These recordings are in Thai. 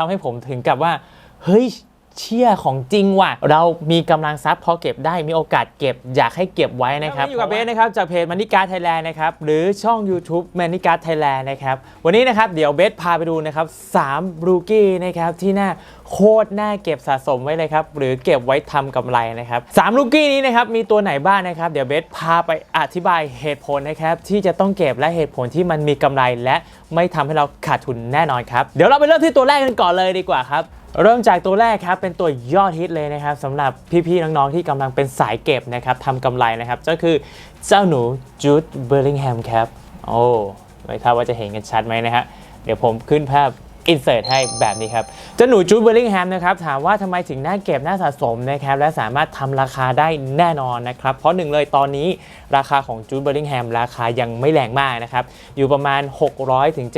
ทำให้ผมถึงกับว่า เฮ้ย เชี่ยของจริงว่ะ เรามีกำลังทรัพย์พอเก็บได้มีโอกาสเก็บอยากให้เก็บไว้นะครับ อยู่กับเบสนะครับ จากเพจมันิการไทยแลนด์นะครับ หรือช่อง YouTube มันิการไทยแลนด์นะครับ วันนี้นะครับ เดี๋ยวเบสพาไปดูนะครับ3บรูกี้นะครับที่น่าโคตรน่าเก็บสะสมไว้เลยครับ หรือเก็บไว้ทำกำไรนะครับสามลูกี้นี้นะครับมีตัวไหนบ้างนะครับ เดี๋ยวเบสพาไปอธิบายเหตุผลนะครับที่จะต้องเก็บและเหตุผลที่มันมีกำไรและไม่ทำให้เราขาดทุนแน่นอนครับ เดี๋ยวเราไปเริ่มที่ตัวแรกกันก่อนเลยดีกว่าครับ เริ่มจากตัวแรกครับเป็นตัวยอดฮิตเลยนะครับสำหรับพี่ๆน้องๆที่กำลังเป็นสายเก็บนะครับทำกำไรนะครับก็คือเจ้าหนูจูดเบอร์ลิงแฮมครับโอ้ไม่ทราบว่าจะเห็นกันชัดไหมนะฮะเดี๋ยวผมขึ้นภาพ อินเสิร์ตให้แบบนี้ครับเจ้าหนูจูดเบอร์ลิงแฮมนะครับถามว่าทำไมถึงน่าเก็บน่าสะสมนะครับและสามารถทำราคาได้แน่นอนนะครับ เพราะหนึ่งเลยตอนนี้ราคาของจูดเบอร์ลิงแฮมราคายังไม่แรงมากนะครับ อยู่ประมาณ 600ถึง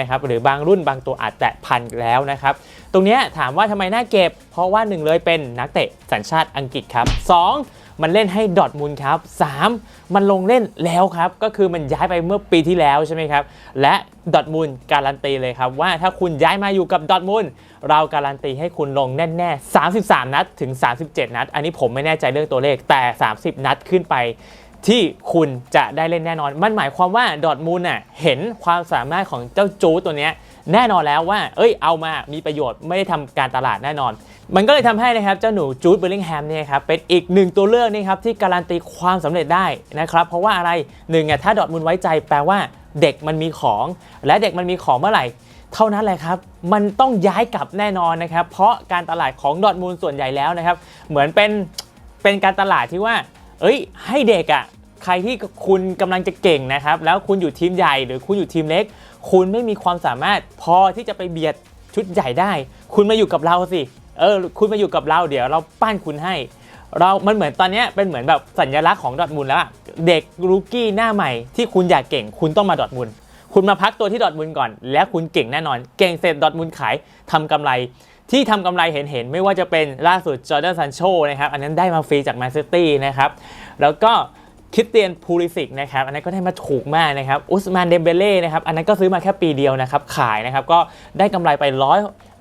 นะครับ หรือบางรุ่นบางตัวอาจแตะพันแล้วนะครับ ตรงนี้ถามว่าทำไมน่าเก็บ เพราะว่าหนึ่งเลยเป็นนักเตะสัญชาติอังกฤษครับ 2. มันเล่นให้ดอทมูลครับ 3. มันลงเล่นแล้วครับ ก็คือมันย้ายไปเมื่อปีที่แล้วใช่ไหมครับ และดอทมูลการันตีเลยครับว่าถ้าคุณย้ายมาอยู่กับดอทมูลเราการันตีให้คุณลงแน่ๆ 33 นัดถึง 37 นัด อันนี้ผมไม่แน่ใจเรื่องตัวเลขแต่ 30 นัดขึ้นไป ที่คุณจะได้เล่นแน่นอน มันหมายความว่าดอทมูลน่ะเห็นความสามารถของเจ้าจูตัวเนี้ยแน่นอนแล้วว่า เอ้ย เอามา มีประโยชน์ ไม่ได้ทำการตลาดแน่นอน มันก็เลยทำให้นะครับ เจ้าหนูจูดเบลลิงแฮมเนี่ยครับ เป็นอีกหนึ่งตัวเลือกนี่ครับ ที่การันตีความสำเร็จได้นะครับ เพราะว่าอะไรหนึ่งอะถ้าดอทมูลไว้ใจแปลว่าเด็กมันมีของ และเด็กมันมีของเมื่อไหร่ เท่านั้นแหละครับ มันต้องย้ายกลับแน่นอนนะครับ เพราะการตลาดของดอทมูลส่วนใหญ่แล้วนะครับ เหมือนเป็น เป็นการตลาดที่ว่า เอ้ย ให้เด็กอะใครที่คุณกำลังจะเก่งนะครับ แล้วคุณอยู่ทีมใหญ่หรือคุณอยู่ทีมเล็ก คุณไม่มีความสามารถพอที่จะไปเบียดชุดใหญ่ได้ คุณมาอยู่กับเราสิเออคุณมาอยู่กับเราเดี๋ยวเราปั้นคุณให้ เรา มันเหมือนตอนนี้เป็นเหมือนแบบสัญลักษณ์ของดอทมุนด์แล้วเด็กรูกี้หน้าใหม่ที่คุณอยากเก่ง คุณต้องมาดอทมุนด์คุณมาพักตัวที่ดอทมุนด์ก่อน แล้วคุณเก่งแน่นอน เก่งเสร็จดอทมุนด์ขายทำกำไร ที่ทำกำไรเห็นๆไม่ว่าจะเป็นล่าสุดจอร์แดนซันโชนะครับ อันนั้นได้มาฟรีจากแมนซิตี้นะครับ แล้วก็คริสเตียนพูลิสิกนะครับ อันนั้นก็ได้มาถูกมากนะครับ อุสมานเดมเบเล่นะครับ อันนั้นก็ซื้อมาแค่ปีเดียวนะครับ ขายนะครับ ก็ได้กำไรไปร้อย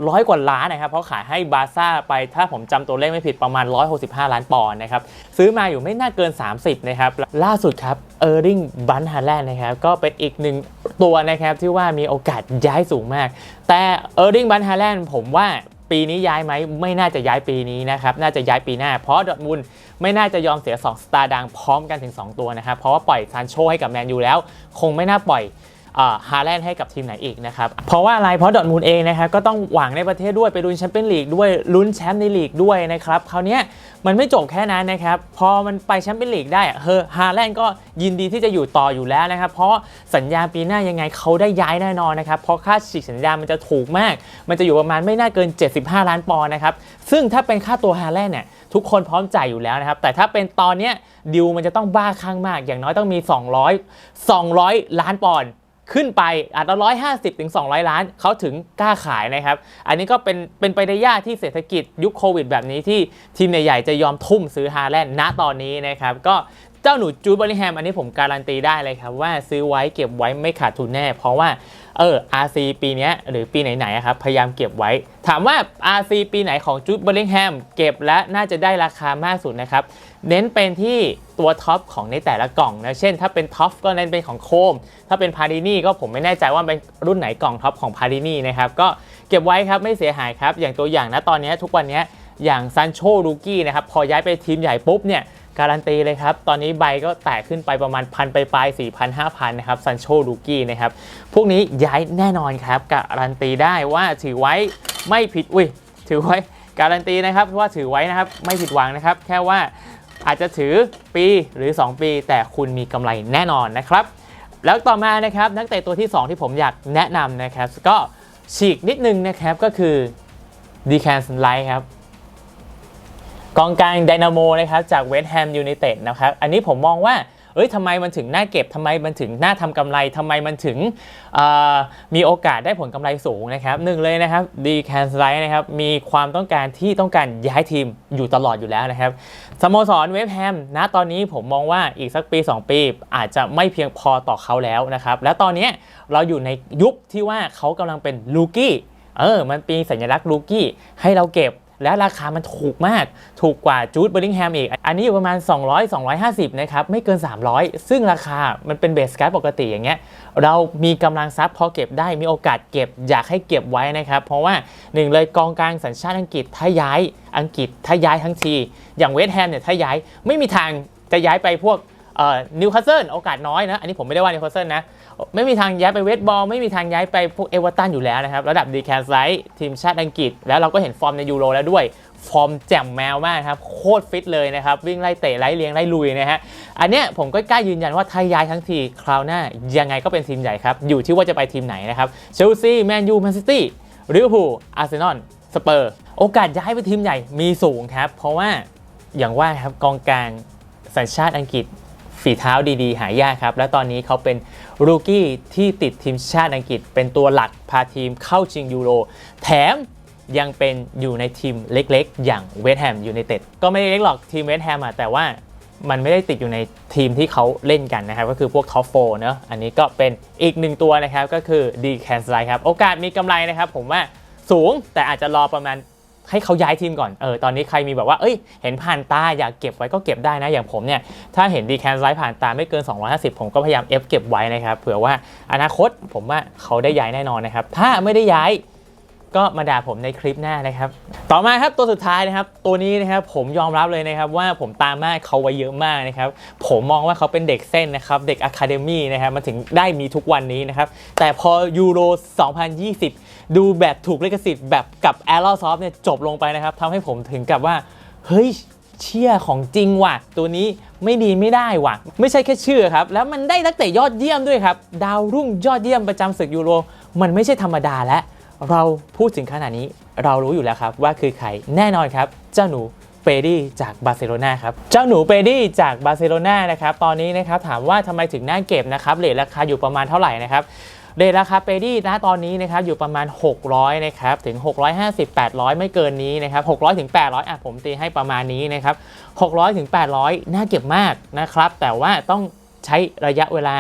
ร้อยกว่าล้านนะครับ เพราะขายให้บาซ่าไปถ้าผมจำตัวเลขไม่ผิดประมาณ 165 ล้านปอนด์นะครับ ซื้อมาอยู่ไม่น่าเกิน 30 นะครับ ล่าสุดครับเออร์ริงบันฮาแลนด์นะครับ ก็เป็นอีกหนึ่งตัวนะครับที่ว่ามีโอกาสย้ายสูงมาก แต่เออร์ริงบันฮาแลนด์ผมว่า ปีนี้ย้ายไหมไม่น่าจะย้ายปีนี้นะครับน่าจะย้ายปีหน้า เพราะดอร์ทมุนไม่น่าจะยอมเสีย2สตาร์ดังพร้อมกันถึง 2 ตัวนะครับเพราะว่าปล่อยซานโชให้กับแมนยูแล้ว คงไม่น่าปล่อย ฮาแลนด์ให้กับทีมไหนอีกนะครับ เพราะว่าอะไรเพราะดอทมุนด์เองนะครับก็ต้องหวังในประเทศด้วยไปลุ้นแชมเปี้ยนลีกด้วยลุ้นแชมป์ในลีกด้วยนะครับคราวนี้มันไม่จบแค่นั้นนะครับ พอมันไปแชมเปี้ยนลีกได้เฮอฮาแลนด์ก็ยินดีที่จะอยู่ต่ออยู่แล้วนะครับ เพราะสัญญาปีหน้ายังไงเขาได้ย้ายแน่นอนนะครับเพราะค่าฉีกสัญญามันจะถูกมาก มันจะอยู่ประมาณไม่น่าเกิน 75 ล้านปอนด์นะครับซึ่งถ้าเป็นค่าตัวฮาแลนด์เนี่ยทุกคนพร้อมจ่ายอยู่แล้วนะครับ แต่ถ้าเป็นตอนนี้ดิวมันจะต้องบ้าคลั่งมาก อย่างน้อยต้องมี 200 200 ล้านปอนด์ ขึ้นไปอาจจะร้อยห้าสิบถึงสองร้อยล้านเขาถึงกล้าขายนะครับ อันนี้ก็เป็นเป็นไปได้ยากที่เศรษฐกิจยุคโควิดแบบนี้ที่ทีมใหญ่ๆจะยอมทุ่มซื้อฮาแลนด์ณตอนนี้นะครับก็ เจ้าหนูจูดบร์ลิแฮมอันนี้ผมการันตีได้เลยครับ ว่าซื้อไว้เก็บไว้ไม่ขาดทุนแน่ เพราะว่าเออ RC ปีนี้หรือปีไหนๆครับพยายามเก็บไว้ ถามว่า RC ปีไหนของจูดบร์ลิแฮมเก็บและน่าจะได้ราคามากสุดนะครับ เน้นเป็นที่ตัวท็อปของในแต่ละกล่องนะ เช่น ถ้าเป็นท็อปก็เน้นเป็นของโคม ถ้าเป็นพาดินี่ก็ผมไม่แน่ใจว่าเป็นรุ่นไหนกล่องท็อปของพาดินี่นะครับก็เก็บไว้ครับไม่เสียหายครับอย่างตัวอย่างนะตอนนี้ทุกวันนี้อย่างซันโชลูกี้นะครับพอย้ายไปทีมใหญ่ปุ๊บเนี่ย การันตีเลยครับ ตอนนี้ใบก็แตกขึ้นไปประมาณพันไปปลายสี่พันห้าพันนะครับซันโชลูกี้นะครับ พวกนี้ย้ายแน่นอนครับ การันตีได้ว่าถือไว้ไม่ผิด อุ้ย ถือไว้การันตีนะครับว่าถือไว้นะครับไม่ผิดหวังนะครับ แค่ว่าอาจจะถือปีหรือ 2 ปี แต่คุณมีกำไรแน่นอนนะครับ แล้วต่อมานะครับนักเตะตัวที่ 2 ที่ผมอยากแนะนำนะครับ ก็ฉีกนิดนึงนะครับก็คือดีแคนสไลท์ครับ กองกลางไดนาโมนะครับจากเวสต์แฮมยูไนเต็ดนะครับอันนี้ผมมองว่าเอ้ยทำไมมันถึงน่าเก็บทำไมมันถึงน่าทำกำไรทำไมมันถึงมีโอกาสได้ผลกำไรสูงนะครับหนึ่งเลยนะครับดีแคนสไลท์นะครับมีความต้องการที่ต้องการย้ายทีมอยู่ตลอดอยู่แล้วนะครับสโมสรเวสแฮมณตอนนี้ผมมองว่าอีกสักปี 2 ปี อาจจะไม่เพียงพอต่อเขาแล้วนะครับแล้วตอนนี้เราอยู่ในยุคที่ว่าเขากำลังเป็นลูกี้เออมันป็นสัญลักษณ์ลูกี้ให้เราเก็บ และราคามันถูกมาก ถูกกว่าจูดเบอร์ลิงแฮมอีก อันนี้อยู่ประมาณ 200 250 นะครับ ไม่เกิน 300 ซึ่งราคามันเป็นเบสการ์ดปกติอย่างเงี้ย เรามีกำลังทรัพย์พอเก็บได้ มีโอกาสเก็บ อยากให้เก็บไว้นะครับ เพราะว่าหนึ่งเลยกองกลางสัญชาติอังกฤษถ้าย้ายอังกฤษถ้าย้ายทั้งที อย่างเวสต์แฮมเนี่ยถ้าย้ายไม่มีทางจะย้ายไปพวก นิวคาสเซิลโอกาสน้อยนะ อันนี้ผมไม่ได้ว่านิวคาสเซิลนะ ไม่มีทางย้ายไปเวสบอลไม่มีทางย้ายไปพวกเอเวอร์ตันอยู่แล้วนะครับ ระดับดีแคนไซต์ทีมชาติอังกฤษ แล้วเราก็เห็นฟอร์มในยูโรแล้วด้วย ฟอร์มแจ่มแมวมากครับ โคตรฟิตเลยนะครับ วิ่งไล่เตะไล่เลี้ยงไล่ลุยนะฮะ อันเนี้ยผมก็กล้ายืนยันว่าถ้าย้ายทั้งทีคราวหน้ายังไงก็เป็นทีมใหญ่ครับ อยู่ที่ว่าจะไปทีมไหนนะครับ เชลซี แมนยู แมนซิตี้ ลิเวอร์พูล อาร์เซนอล สเปอร์ โอกาสย้ายไปทีมใหญ่มีสูงครับ เพราะว่าอย่างว่าครับกองกลางสัญชาติอังกฤษ ฝีเท้าดีๆ หายากครับ และตอนนี้เขาเป็นรูกี้ที่ติดทีมชาติอังกฤษ เป็นตัวหลักพาทีมเข้าชิงยูโร แถมยังเป็นอยู่ในทีมเล็กๆ อย่างเวสต์แฮมยูไนเต็ดก็ไม่เล็กหรอกทีมเวสต์แฮมอะแต่ว่ามันไม่ได้ติดอยู่ในทีมที่เขาเล่นกันนะครับ ก็คือพวกท็อปโฟเนอะอันนี้ก็เป็นอีกหนึ่งตัวนะครับ ก็คือดีแคนสไลครับ โอกาสมีกำไรนะครับ ผมว่าสูงแต่อาจจะรอประมาณ ให้เขาย้ายทีมก่อนเออตอนนี้ใครมีแบบว่าเอ้ยเห็นผ่านตาอยากเก็บไว้ก็เก็บได้นะอย่างผมเนี่ยถ้าเห็นดีแคนไลท์ผ่านตาไม่เกิน 250 ผมก็พยายามเอฟเก็บไว้นะครับเผื่อว่าอนาคตผมว่าเขาได้ย้ายแน่นอนนะครับถ้าไม่ได้ย้าย ก็มาด่าผมในคลิปหน้านะครับ ต่อมาครับตัวสุดท้ายนะครับ ตัวนี้นะครับผมยอมรับเลยนะครับว่าผมตามมากเขาไว้เยอะมากนะครับผมมองว่าเขาเป็นเด็กเส้นนะครับเด็กอะคาเดมี่นะครับมาถึงได้มีทุกวันนี้นะครับแต่พอยูโร 2020 ดูแบบถูกลิขสิทธิ์แบบกับแอร์ลอซอฟเนี่ยจบลงไปนะครับทำให้ผมถึงกับว่าเฮ้ยเชี่ยของจริงว่ะ ตัวนี้ไม่ดีไม่ได้ว่ะ ไม่ใช่แค่ชื่อครับ แล้วมันได้นักเตะยอดเยี่ยมด้วยครับ ดาวรุ่งยอดเยี่ยมประจำศึกยูโร มันไม่ใช่ธรรมดาและ เราพูดถึงขนาดนี้เรารู้อยู่แล้วครับว่าคือใครแน่นอนครับ เจ้าหนูเปดี้จากบาร์เซโลนาครับ เจ้าหนูเปดี้จากบาร์เซโลนานะครับ ตอนนี้นะครับถามว่าทำไมถึงน่าเก็บนะครับเรทราคาอยู่ประมาณเท่าไหร่นะครับเรทราคาเปดี้นะตอนนี้นะครับอยู่ประมาณ 600นะครับถึง 650 800 ไม่เกินนี้นะครับ600ถึง800อะผมตีให้ประมาณนี้นะครับ600ถึง800 น่าเก็บมากนะครับ แต่ว่าต้องใช้ระยะเวลา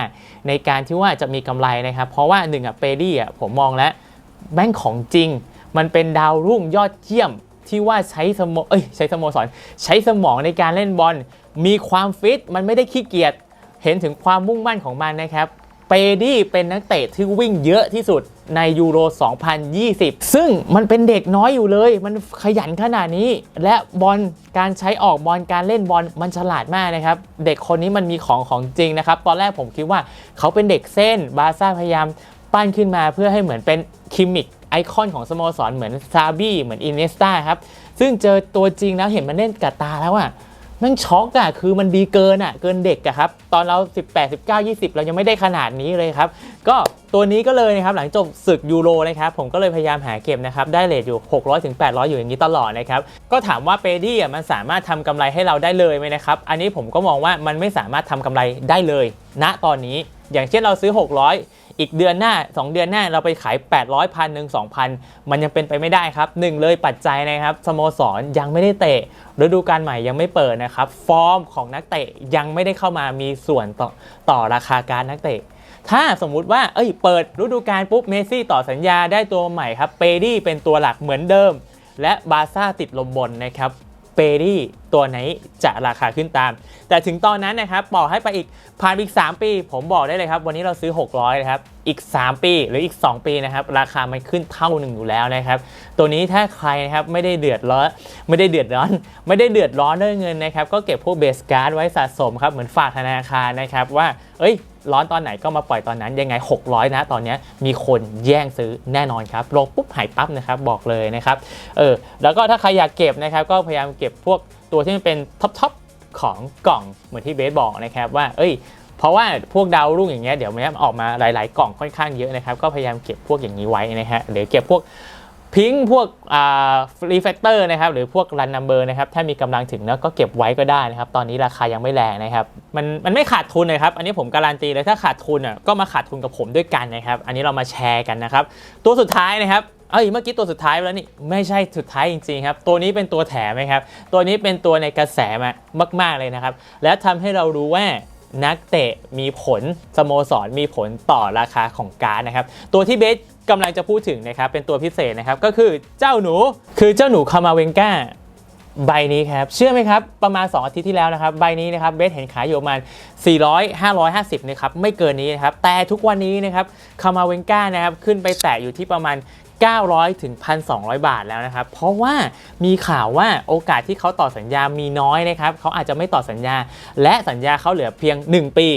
ในการที่ว่าจะมีกำไรนะครับ เพราะว่า1อะเปดี้อะผมมองแล้ว แม่งของจริง มันเป็นดาวรุ่งยอดเยี่ยมที่ว่าใช้สมอเอ้ยใช้สโมสรใช้สมองในการเล่นบอล มีความฟิต มันไม่ได้ขี้เกียจเห็นถึงความมุ่งมั่นของมันนะครับ เปดี้เป็นนักเตะที่วิ่งเยอะที่สุดในยูโร 2020 ซึ่งมันเป็นเด็กน้อยอยู่เลย มันขยันขนาดนี้ และบอลการใช้ออกบอลการเล่นบอลมันฉลาดมากนะครับ เด็กคนนี้มันมีของของจริงนะครับ ตอนแรกผมคิดว่าเขาเป็นเด็กเส้น บาซ่าพยายาม ปั้นขึ้นมาเพื่อให้เหมือนเป็นคิมิกไอคอนของสโมสรเหมือนซาบี้เหมือนอินเนสตาครับ ซึ่งเจอตัวจริงแล้วเห็นมันเล่นกับตาแล้วอะแม่งช็อกอะคือมันดีเกินอะเกินเด็กอะครับ ตอนเรา 18 19 20 เรายังไม่ได้ขนาดนี้เลยครับ ก็ตัวนี้ก็เลยนะครับ หลังจบศึกยูโรนะครับ ผมก็เลยพยายามหาเก็บนะครับ ได้เลทอยู่ 600ถึง800 อยู่อย่างนี้ตลอดนะครับ ก็ถามว่าเปดี้อะมันสามารถทำกำไรให้เราได้เลยไหมนะครับ อันนี้ผมก็มองว่ามันไม่สามารถทำกำไรได้เลยณตอนนี้ อย่างเช่นเราซื้อ 600 อีกเดือนหน้า 2 เดือนหน้าเราไปขาย 800พันหนึ่ง2,000มันยังเป็นไปไม่ได้ครับหนึ่งเลยปัจจัยนะครับสโมสรยังไม่ได้เตะฤดูกาลใหม่ยังไม่เปิดนะครับ ฟอร์มของนักเตะยังไม่ได้เข้ามามีส่วนต่อต่อราคาการนักเตะ ถ้าสมมุติว่าเอ้ยเปิดฤดูกาลปุ๊บเมสซี่ต่อสัญญาได้ตัวใหม่ครับเปดี้เป็นตัวหลักเหมือนเดิม และบาซ่าติดลมบนนะครับ เปดี้ตัวไหนจะราคาขึ้นตาม แต่ถึงตอนนั้นนะครับบอกให้ไปอีกผ่านอีก 3 ปี ผมบอกได้เลยครับ วันนี้เราซื้อ 600นะครับอีก 3 ปีหรืออีก 2 ปีนะครับราคามันขึ้นเท่าหนึ่งอยู่แล้วนะครับตัวนี้ถ้าใครนะครับไม่ได้เดือดร้อนไม่ได้เดือดร้อน ไม่ได้เดือดร้อนเรื่องเงินนะครับก็เก็บพวกเบสการ์ดไว้สะสมครับเหมือนฝากธนาคารนะครับว่าเอ้ย ร้อนตอนไหนก็มาปล่อยตอนนั้น ยังไง 600 นะตอนนี้มีคนแย่งซื้อแน่นอนครับลงปุ๊บหายปั๊บนะครับบอกเลยนะครับเออแล้วก็ถ้าใครอยากเก็บนะครับก็พยายามเก็บพวกตัวที่มันเป็นท็อปทอปของกล่องเหมือนที่เบสบอกนะครับว่าเอ้ยเพราะว่าพวกดาวรุ่งอย่างเงี้ยเดี๋ยวมันออกมาหลาย ๆ กล่องค่อนข้างเยอะนะครับ ก็พยายามเก็บพวกอย่างนี้ไว้นะฮะหรือเก็บพวก พิงพวกรีแฟกเตอร์นะครับหรือพวกรันนัมเบอร์นะครับถ้ามีกำลังถึงแล้วก็เก็บไว้ก็ได้นะครับ ตอนนี้ราคายังไม่แรงนะครับ มันมันไม่ขาดทุนเลยครับ อันนี้ผมการันตีเลยถ้าขาดทุนอะก็มาขาดทุนกับผมด้วยกันนะครับ อันนี้เรามาแชร์กันนะครับ ตัวสุดท้ายนะครับเอ้ยเมื่อกี้ตัวสุดท้ายแล้วนี่ไม่ใช่สุดท้ายจริงๆครับ ตัวนี้เป็นตัวแถมนะครับ ตัวนี้เป็นตัวในกระแสมามาก ๆเลยนะครับ และทำให้เรารู้ว่านักเตะมีผลสโมสรมีผลต่อราคาของการดนะครับ ตัวที่เบส กำลังจะพูดถึงนะครับเป็นตัวพิเศษนะครับก็คือเจ้าหนูคือเจ้าหนูคามาเวงกาใบนี้ครับ เชื่อไหมครับ ประมาณ 2 อาทิตย์ที่แล้วนะครับ ใบนี้นะครับเบสเห็นขายอยู่ประมาณ 400 550 นะครับ ไม่เกินนี้นะครับ แต่ทุกวันนี้นะครับคามาเวงกานะครับ ขึ้นไปแตะอยู่ที่ประมาณ 900 ถึง 1,200 บาทแล้วนะครับ เพราะว่ามีข่าวว่าโอกาสที่เขาต่อสัญญามีน้อยนะครับ เขาอาจจะไม่ต่อสัญญา และสัญญาเขาเหลือเพียง 1 ปี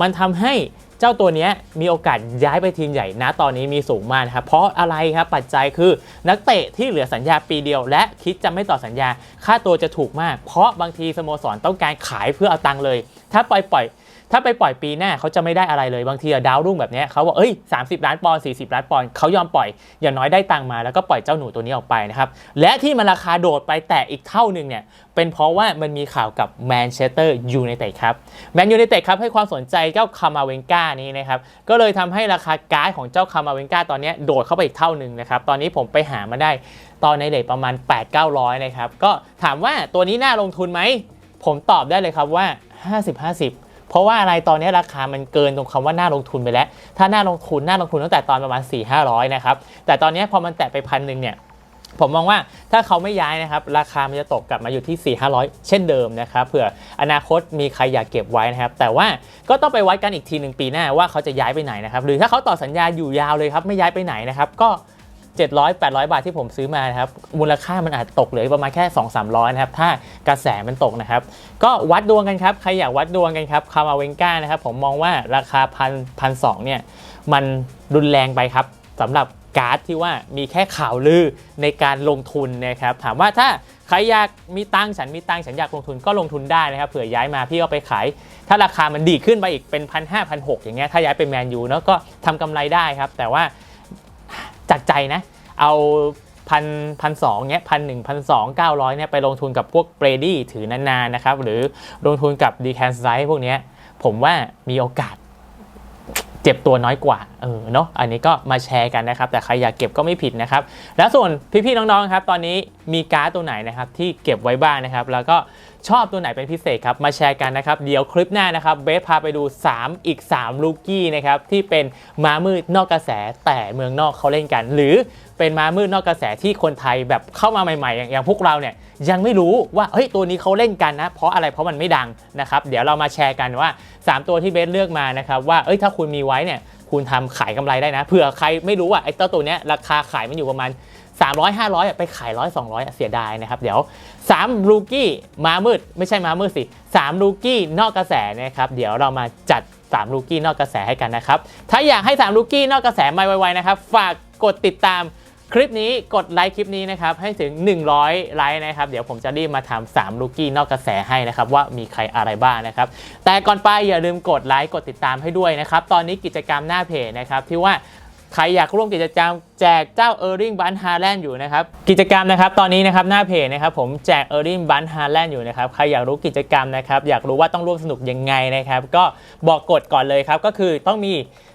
มันทำให้ เจ้าตัวนี้มีโอกาสย้ายไปทีมใหญ่นะตอนนี้มีสูงมากครับเพราะอะไรครับปัจจัยคือนักเตะที่เหลือสัญญาปีเดียว และคิดจะไม่ต่อสัญญา ค่าตัวจะถูกมาก เพราะบางทีสโมสรต้องการขายเพื่อเอาตังค์เลย ถ้าปล่อยปล่อย ถ้าไปปล่อยปีหน้าเขาจะไม่ได้อะไรเลยบางทีดาวรุ่งแบบนี้เขาบอกเอ้ย30 ล้านปอนด์40 ล้านปอนด์เขายอมปล่อยอย่างน้อยได้ตังมาแล้วก็ปล่อยเจ้าหนูตัวนี้ออกไปนะครับและที่มันราคาโดดไปแต่อีกเท่าหนึ่งเนี่ยเป็นเพราะว่ามันมีข่าวกับแมนเชสเตอร์ยูไนเต็ดครับแมนยูไนเต็ดครับให้ความสนใจเจ้าคามาเวงกานี้นะครับก็เลยทำให้ราคาการ์ดของเจ้าคามาเวงกาตอนนี้โดดเข้าไปอีกเท่าหนึ่งนะครับตอนนี้ผมไปหามาได้ตอนในเลทประมาณ 8 9 0 0นะครับก็ถามว่าตัวนี้น่าลงทุนไหมผมตอบได้เลยครับว่า 50-50 เพราะว่าอะไรตอนนี้ราคามันเกินตรงคำว่าน่าลงทุนไปแล้ว ถ้าน่าลงทุนน่าลงทุนตั้งแต่ตอนประมาณ 4 5 0 0 นะครับ แต่ตอนนี้พอมันแตะไปพันหนึ่งเนี่ยผมมองว่าถ้าเขาไม่ย้ายนะครับ ราคามันจะตกกลับมาอยู่ที่ 4 5 0 0 เช่นเดิมนะครับเผื่ออนาคตมีใครอยากเก็บไว้นะครับ แต่ว่าก็ต้องไปวัดกันอีกทีหนึ่งปีหน้าว่าเขาจะย้ายไปไหนนะครับ หรือถ้าเขาต่อสัญญาอยู่ยาวเลยครับไม่ย้ายไปไหนนะครับ ก็ 700 800 บาทที่ผมซื้อมานะครับมูลค่ามันอาจตกเหลือประมาณแค่ 2 300 นะครับ ถ้ากระแสมันตกนะครับ ก็วัดดวงกันครับ ใครอยากวัดดวงกันครับคามาเวงก้านะครับ ผมมองว่าราคาพันพันสองเนี่ย มันรุนแรงไปครับสำหรับการ์ดที่ว่ามีแค่ข่าวลือในการลงทุนนะครับ ถามว่าถ้าใครอยากมีตังฉันมีตังฉันอยากลงทุนก็ลงทุนได้นะครับเผื่อย้ายมาพี่เอาไปขาย ถ้าราคามันดีขึ้นไปอีกเป็นพันห้าพันหกอย่างเงี้ยถ้าย้ายไปแมนยูเนาะก็ทำกำไรได้ครับ แต่ว่า จากใจนะ เอาพันพันสองเนี้ยพันหนึ่งพันสองเก้าร้อยเนี้ยไปลงทุนกับพวกเบรดี้ถือนานๆนะครับ หรือลงทุนกับดีแคนไซพวกเนี้ยผมว่ามีโอกาส เจ็บตัวน้อยกว่าเออเนาะอันนี้ก็มาแชร์กันนะครับ แต่ใครอยากเก็บก็ไม่ผิดนะครับ แล้วส่วนพี่ๆน้องๆครับตอนนี้มีการ์ดตัวไหนนะครับที่เก็บไว้บ้างนะครับ แล้วก็ชอบตัวไหนเป็นพิเศษครับมาแชร์กันนะครับ เดี๋ยวคลิปหน้านะครับเบสพาไปดู 3 อีก 3 ลูกี้นะครับที่เป็นม้ามืดนอกกระแสแต่เมืองนอกเขาเล่นกัน หรือ เป็นม้ามืดนอกกระแสที่คนไทยแบบเข้ามาใหม่ๆ อย่างอย่างพวกเราเนี่ยยังไม่รู้ว่าเฮ้ยตัวนี้เขาเล่นกันนะ เพราะอะไรเพราะมันไม่ดังนะครับ เดี๋ยวเรามาแชร์กันว่า 3 ตัวที่เบสเลือกมานะครับว่าเอ้ยถ้าคุณมีไว้เนี่ยคุณทำขายกำไรได้นะเผื่อใครไม่รู้ว่าไอ้เจ้าตัวเนี้ยราคาขายมันอยู่ประมาณ 300 500อะไปขาย100 200อะเสียดายนะครับ เดี๋ยว3ลูกี้มามืด ไม่ใช่มามืดสิ3ลูกี้นอกกระแสนะครับเดี๋ยวเรามาจัด 3 ลูกี้นอกกระแสให้กันนะครับ ถ้าอยากให้ 3 ลูกี้นอกกระแสมาไวๆนะครับ ฝากกดติดตาม คลิปนี้กดไลค์คลิปนี้นะครับให้ถึง 100 ไลค์นะครับ เดี๋ยวผมจะรีบมาทำ3ลูกี้นอกกระแสให้นะครับ ว่ามีใครอะไรบ้างนะครับ แต่ก่อนไปอย่าลืมกดไลค์กดติดตามให้ด้วยนะครับ ตอนนี้กิจกรรมหน้าเพจนะครับที่ว่าใครอยากร่วมกิจกรรมแจกเจ้าเออร์ริงบันฮาแลนด์อยู่นะครับ กิจกรรมนะครับตอนนี้นะครับหน้าเพจนะครับผมแจกเออร์ริงบันฮาแลนด์อยู่นะครับ ใครอยากรู้กิจกรรมนะครับ อยากรู้ว่าต้องร่วมสนุกยังไงนะครับ ก็บอกกดก่อนเลยครับ ก็คือต้องมี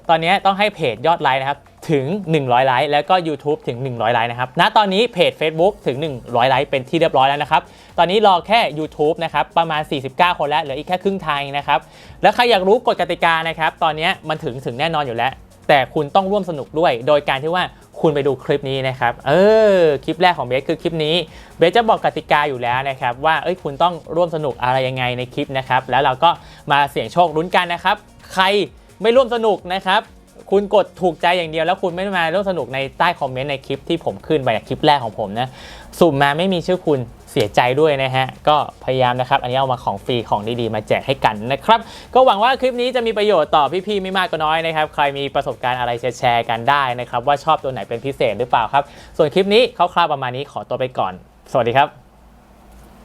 ตอนนี้ต้องให้เพจยอดไลค์นะครับ ถึง 100 ไลค์แล้วก็ YouTube ถึง 100 ไลค์นะครับ ณ ตอนนี้เพจ Facebook ถึง 100 ไลค์เป็นที่เรียบร้อยแล้วนะครับ ตอนนี้รอแค่ YouTube นะครับ ประมาณ 49 คนแล้ว เหลืออีกแค่ครึ่งทางเองนะครับ แล้วใครอยากรู้กฎกติกานะครับ ตอนนี้มันถึงถึงแน่นอนอยู่แล้ว แต่คุณต้องร่วมสนุกด้วย โดยการที่ว่าคุณไปดูคลิปนี้นะครับ เออ คลิปแรกของเบสคือคลิปนี้ เบสจะบอกกติกาอยู่แล้วนะครับ ว่า เอ้ย คุณต้องร่วมสนุกอะไรยังไงในคลิปนะครับ แล้วเราก็มาเสี่ยงโชคลุ้นกันนะครับ ใครไม่ร่วมสนุกนะครับ คุณกดถูกใจอย่างเดียวแล้วคุณไม่มาร่วมสนุกในใต้คอมเมนต์ในคลิปที่ผมขึ้นไปคลิปแรกของผมนะสุ่มมาไม่มีชื่อคุณเสียใจด้วยนะฮะ ก็พยายามนะครับ อันนี้เอามาของฟรีของดีๆ มาแจกให้กันนะครับ ก็หวังว่าคลิปนี้จะมีประโยชน์ต่อพี่ๆไม่มากก็น้อยนะครับ ใครมีประสบการณ์อะไรแชร์กันได้นะครับ ว่าชอบตัวไหนเป็นพิเศษหรือเปล่าครับ ส่วนคลิปนี้คร่าวๆประมาณนี้ขอตัวไปก่อน สวัสดีครับ